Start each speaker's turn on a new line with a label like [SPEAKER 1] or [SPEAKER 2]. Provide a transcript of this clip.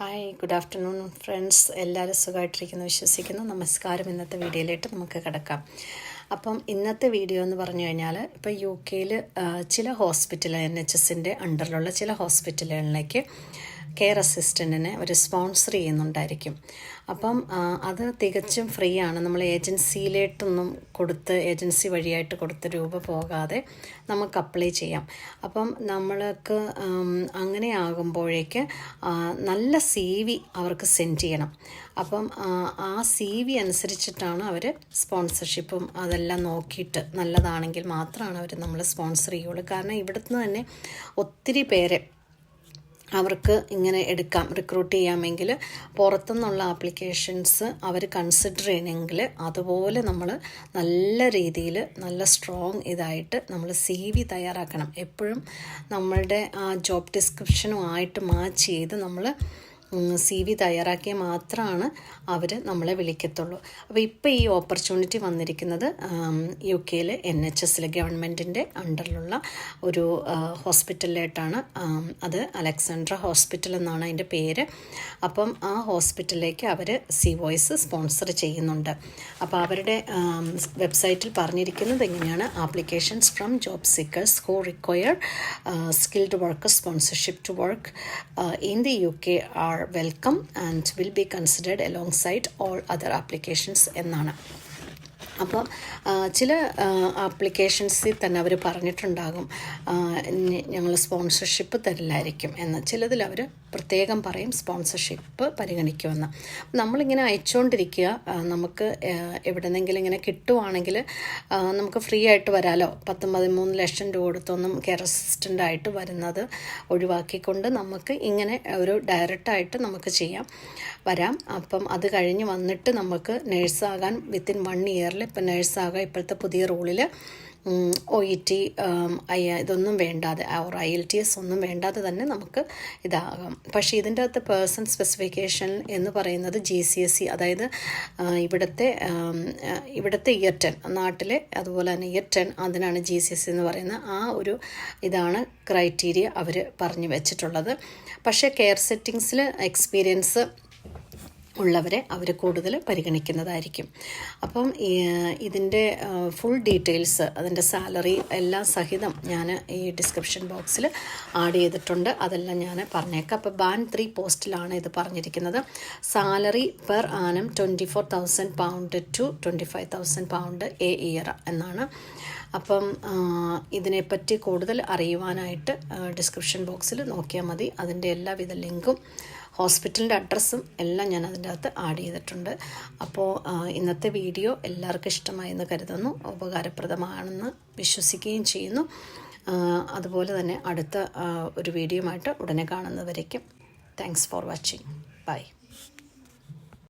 [SPEAKER 1] Hi good afternoon friends എല്ലാവരും സുഖമായിട്ടിരിക്കുന്നു വിശ്വസിക്കുന്നു. നമസ്കാരം. ഇന്നത്തെ വീഡിയോയിലേക്ക് നമുക്ക് കിടക്കാം. അപ്പം ഇന്നത്തെ വീഡിയോ എന്ന് പറഞ്ഞു കഴിഞ്ഞാൽ ഇപ്പോൾ യു കെയിൽ ചില ഹോസ്പിറ്റൽ എൻ എച്ച് എസിന്റെ അണ്ടറിലുള്ള ചില ഹോസ്പിറ്റലുകളിലേക്ക് കെയർ അസിസ്റ്റന്റിനെ അവർ സ്പോൺസർ ചെയ്യുന്നുണ്ടായിരിക്കും. അപ്പം അത് തികച്ചും ഫ്രീ ആണ് നമ്മൾ ഏജൻസിയിലേട്ടൊന്നും കൊടുത്ത് ഏജൻസി വഴിയായിട്ട് കൊടുത്ത് രൂപ പോകാതെ നമുക്ക് അപ്ലൈ ചെയ്യാം. അപ്പം നമ്മൾക്ക് അങ്ങനെ ആകുമ്പോഴേക്ക് നല്ല സി വി അവർക്ക് സെൻഡ് ചെയ്യണം. അപ്പം ആ സി വി അനുസരിച്ചിട്ടാണ് അവർ സ്പോൺസർഷിപ്പും അതെല്ലാം നോക്കിയിട്ട് നല്ലതാണെങ്കിൽ മാത്രമാണ് അവർ നമ്മൾ സ്പോൺസർ ചെയ്യുള്ളൂ. കാരണം ഇവിടുന്ന് തന്നെ ഒത്തിരി പേരെ അവർക്ക് ഇങ്ങനെ എടുക്കാം റിക്രൂട്ട് ചെയ്യാമെങ്കിൽ പുറത്തുനിന്നുള്ള ആപ്ലിക്കേഷൻസ് അവർ കൺസിഡർ ചെയ്യണമെങ്കിൽ അതുപോലെ നമ്മൾ നല്ല രീതിയിൽ നല്ല സ്ട്രോങ് ഇതായിട്ട് നമ്മൾ സി വി തയ്യാറാക്കണം. എപ്പോഴും നമ്മളുടെ ആ ജോബ് ഡിസ്ക്രിപ്ഷനുമായിട്ട് മാച്ച് ചെയ്ത് നമ്മൾ സി വി തയ്യാറാക്കിയ മാത്രമാണ് അവർ നമ്മളെ വിളിക്കത്തുള്ളൂ. അപ്പോൾ ഇപ്പോൾ ഈ ഓപ്പർച്യൂണിറ്റി വന്നിരിക്കുന്നത് യു കെയിൽ എൻ എച്ച് എസ് ഗവൺമെന്റിന്റെ അണ്ടറിലുള്ള ഒരു ഹോസ്പിറ്റലിലായിട്ടാണ് അത് അലക്സാണ്ട്ര ഹോസ്പിറ്റൽ എന്നാണ് അതിന്റെ പേര്. അപ്പം ആ ഹോസ്പിറ്റലിലേക്ക് അവർ സി വോയിസ് സ്പോൺസർ ചെയ്യുന്നുണ്ട്. അപ്പോൾ അവരുടെ വെബ്സൈറ്റിൽ പറഞ്ഞിരിക്കുന്നത് എങ്ങനെയാണ് applications from job seekers who require skilled work sponsorship to work in the U K are welcome and will be considered alongside all other applications എന്നാണ്. അപ്പം ചില ആപ്ലിക്കേഷൻസിൽ തന്നെ അവർ പറഞ്ഞിട്ടുണ്ടാകും ഞങ്ങൾ സ്പോൺസർഷിപ്പ് തരില്ലായിരിക്കും എന്ന്. ചിലതിൽ അവർ പ്രത്യേകം പറയും സ്പോൺസർഷിപ്പ് പരിഗണിക്കുമെന്ന്. നമ്മളിങ്ങനെ അയച്ചുകൊണ്ടിരിക്കുക നമുക്ക് എവിടെന്നെങ്കിലും ഇങ്ങനെ കിട്ടുവാണെങ്കിൽ നമുക്ക് ഫ്രീ ആയിട്ട് വരാലോ. പത്ത് പതിമൂന്ന് ലക്ഷം രൂപ കൊടുത്തൊന്നും കെയർ അസിസ്റ്റന്റ് ആയിട്ട് വരുന്നത് ഒഴിവാക്കിക്കൊണ്ട് നമുക്ക് ഇങ്ങനെ ഒരു ഡയറക്റ്റായിട്ട് നമുക്ക് ചെയ്യാം. വരാം. അപ്പം അത് കഴിഞ്ഞ് വന്നിട്ട് നമുക്ക് നേഴ്സാകാൻ വിത്തിൻ വൺ ഇയറിൽ ഇപ്പം നേഴ്സാകാൻ ഇപ്പോഴത്തെ പുതിയ റൂളിൽ ഒ ഇ ടി ഐ ഇതൊന്നും വേണ്ടാതെ or I L T S ഒന്നും വേണ്ടാതെ തന്നെ നമുക്ക് ഇതാകാം. പക്ഷേ ഇതിന്റെ അകത്ത് പേഴ്സൺ സ്പെസിഫിക്കേഷൻ എന്ന് പറയുന്നത് ജി സി എസ് സി അതായത് ഇവിടുത്തെ ഇവിടുത്തെ ഇയർ ടെൻ നാട്ടിലെ അതുപോലെ തന്നെ ഇയർ ടെൻ അതിനാണ് ജി സി എസ് സി എന്ന് പറയുന്നത് ആ ഒരു ഇതാണ് ക്രൈറ്റീരിയ അവർ പറഞ്ഞു വെച്ചിട്ടുള്ളത്. പക്ഷേ കെയർ സെറ്റിങ്സിൽ എക്സ്പീരിയൻസ് ഉള്ളവരെ അവർ കൂടുതൽ പരിഗണിക്കുന്നതായിരിക്കും. അപ്പം ഇതിന്റെ ഫുൾ ഡീറ്റെയിൽസ് അതിന്റെ സാലറി എല്ലാം സഹിതം ഞാൻ ഈ ഡിസ്ക്രിപ്ഷൻ ബോക്സിൽ ആഡ് ചെയ്തിട്ടുണ്ട്. അതെല്ലാം ഞാൻ പറഞ്ഞേക്കാം. അപ്പോൾ ബാൻ ത്രീ പോസ്റ്റിലാണ് ഇത് പറഞ്ഞിരിക്കുന്നത്. Salary per annum twenty four thousand pound to twenty five thousand pound a year എന്നാണ്. അപ്പം ഇതിനെപ്പറ്റി കൂടുതൽ അറിയുവാനായിട്ട് ഡിസ്ക്രിപ്ഷൻ ബോക്സിൽ നോക്കിയാൽ മതി. അതിന്റെ എല്ലാവിധ ലിങ്കും ഹോസ്പിറ്റലിന്റെ അഡ്രസ്സും എല്ലാം ഞാൻ അതിന്റെ അകത്ത് ആഡ് ചെയ്തിട്ടുണ്ട്. അപ്പോൾ ഇന്നത്തെ വീഡിയോ എല്ലാവർക്കും ഇഷ്ടമായി എന്ന് കരുതുന്നു. ഉപകാരപ്രദമാണെന്ന് വിശ്വസിക്കുകയും ചെയ്യുന്നു. അതുപോലെ തന്നെ അടുത്ത ഒരു വീഡിയോ ആയിട്ട് ഉടനെ കാണുന്നവരേക്കും. Thanks for watching bye